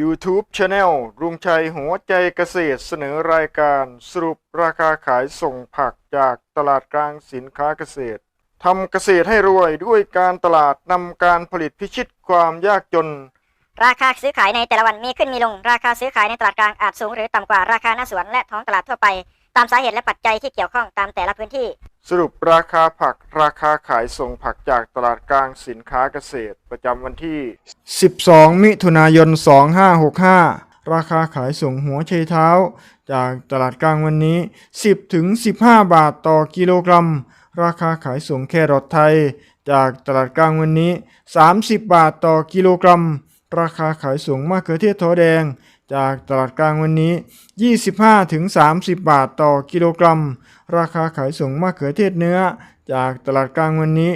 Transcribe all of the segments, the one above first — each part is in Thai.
YouTube Channel รุงชัยหัวใจเกษตรเสนอรายการสรุปราคาขายส่งผักจากตลาดกลางสินค้าเกษตรทำเกษตรให้รวยด้วยการตลาดนำการผลิตพิชิตความยากจน ราคาซื้อขายในแต่ละวันมีขึ้นมีลง ราคาซื้อขายในตลาดกลางอาจสูงหรือต่ำกว่าราคาหน้าสวนและท้องตลาดทั่วไป ตามสาเหตุและปัจจัยที่เกี่ยวข้องตามแต่ละพื้นที่ สรุปราคาผักราคาขายส่งผักจากตลาดกลางสินค้าเกษตร ประจำวันที่ 12 มิถุนายน 2565 ราคาขายส่งหัวไชเท้า จากตลาดกลางวันนี้ 10ถึง15 บาทต่อกิโลกรัม ราคาขายส่งแครอทไทย จากตลาดกลางวันนี้ 30 บาทต่อกิโลกรัม ราคาขายส่งมะเขือเทศทอแดง จากตลาดกลางวันนี้ 25-30 บาทต่อกิโลกรัม ราคาขายส่งมะเขือเทศเนื้อ จากตลาดกลางวันนี้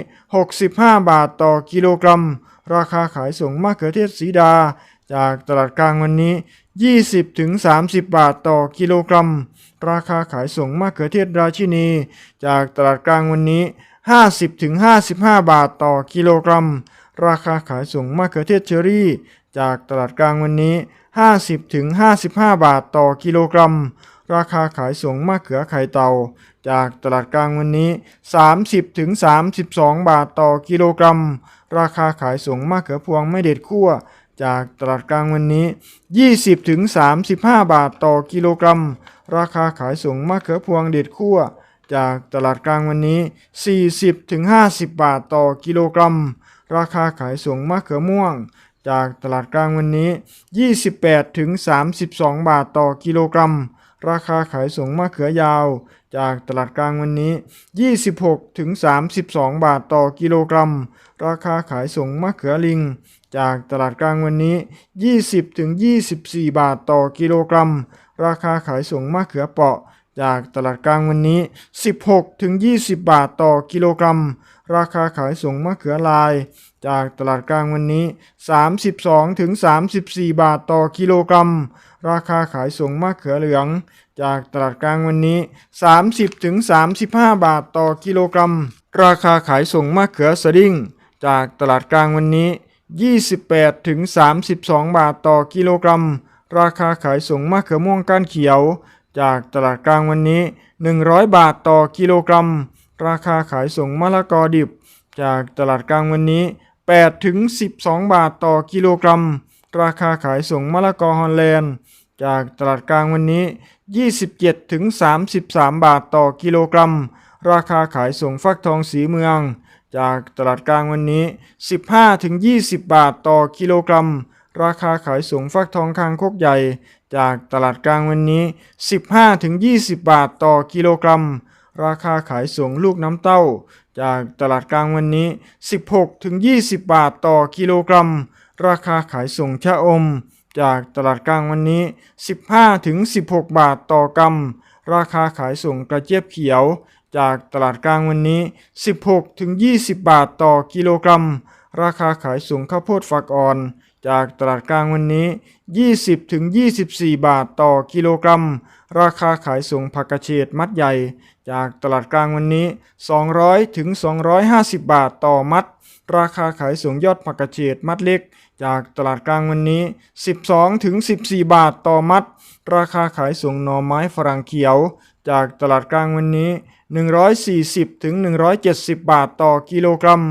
65 บาทต่อกิโลกรัม ราคาขายส่งมะเขือเทศสีดา จากตลาดกลางวันนี้ 20-30 บาทต่อกิโลกรัม ราคาขายส่งมะเขือเทศราชินี จากตลาดกลางวันนี้ 50-55 บาทต่อกิโลกรัม ราคาขายส่งมะเขือเทศเชอรี่ จากตลาดกลางวันนี้ 50ถึง55 บาทต่อกิโลกรัม ราคาขายส่งมะเขือไข่เตา จากตลาดกลางวันนี้ 30ถึง32 บาทต่อกิโลกรัม ราคาขายส่งมะเขือพวงไม่เด็ดคั่ว จากตลาดกลางวันนี้ 20ถึง35 บาทต่อกิโลกรัม ราคาขายส่งมะเขือพวงเด็ดคั่วจากตลาดกลางวันนี้ 40ถึง50 บาทต่อกิโลกรัม ราคาขายส่งมะเขือม่วง จากตลาดกลางวันนี้ 28 ถึง 32 บาทต่อกิโลกรัม ราคาขายส่งมะเขือยาว จากตลาดกลางวันนี้ 26 ถึง 32 บาทต่อกิโลกรัม ราคาขายส่งมะเขือลิง จากตลาดกลางวันนี้ 20 ถึง 24 บาทต่อกิโลกรัม ราคาขายส่งมะเขือเปาะจากตลาดกลางวันนี้ 16 ถึง 20 บาทต่อกิโลกรัม ราคาขายส่งมะเขือลาย จากตลาดกลางวันนี้ 32ถึง34 บาทต่อกิโลกรัม ราคาขายส่งมะเขือเหลือง จากตลาดกลางวันนี้ 30ถึง35 บาทต่อกิโลกรัม ราคาขายส่งมะเขือสดิ้ง จากตลาดกลางวันนี้ 28ถึง32 บาทต่อกิโลกรัม ราคาขายส่งมะเขือม่วงก้านเขียว จากตลาดกลางวันนี้ 100 บาทต่อกิโลกรัม ราคาขายส่งมะละกอดิบจากตลาดกลางวันนี้ 8ถึง12 บาทต่อกิโลกรัม ราคาขายส่งมะละกอฮอลแลนด์ จากตลาดกลางวันนี้ 27ถึง33 บาทต่อกิโลกรัม ราคาขายส่งฟักทองสีเมือง จากตลาดกลางวันนี้ 15ถึง20 บาทต่อกิโลกรัม ราคาขายส่งฟักทองคางคกใหญ่ จากตลาดกลางวันนี้ 15ถึง20 บาทต่อกิโลกรัม ราคาขายส่งลูกน้ำเต้า จากตลาดกลางวันนี้ 16-20 บาทต่อกิโลกรัม ราคาขายส่งชะอม จากตลาดกลางวันนี้ 15-16 บาทต่อกรัม ราคาขายส่งกระเจี๊ยบเขียว จากตลาดกลางวันนี้ 16-20 บาทต่อกิโลกรัม ราคาขายส่งข้าวโพดฝักอ่อน จากตลาดกลางวันนี้ 20ถึง24 บาทต่อกิโลกรัม ราคาขายส่งผักกระเฉดมัดใหญ่ จากตลาดกลางวันนี้ 200ถึง250 บาทต่อมัด ราคาขายส่งยอดผักกระเฉดมัดเล็ก จากตลาดกลางวันนี้ 12ถึง14 บาทต่อมัด ราคาขายส่งหน่อไม้ฝรั่งเขียว จากตลาดกลางวันนี้ 140ถึง170 บาทต่อกิโลกรัม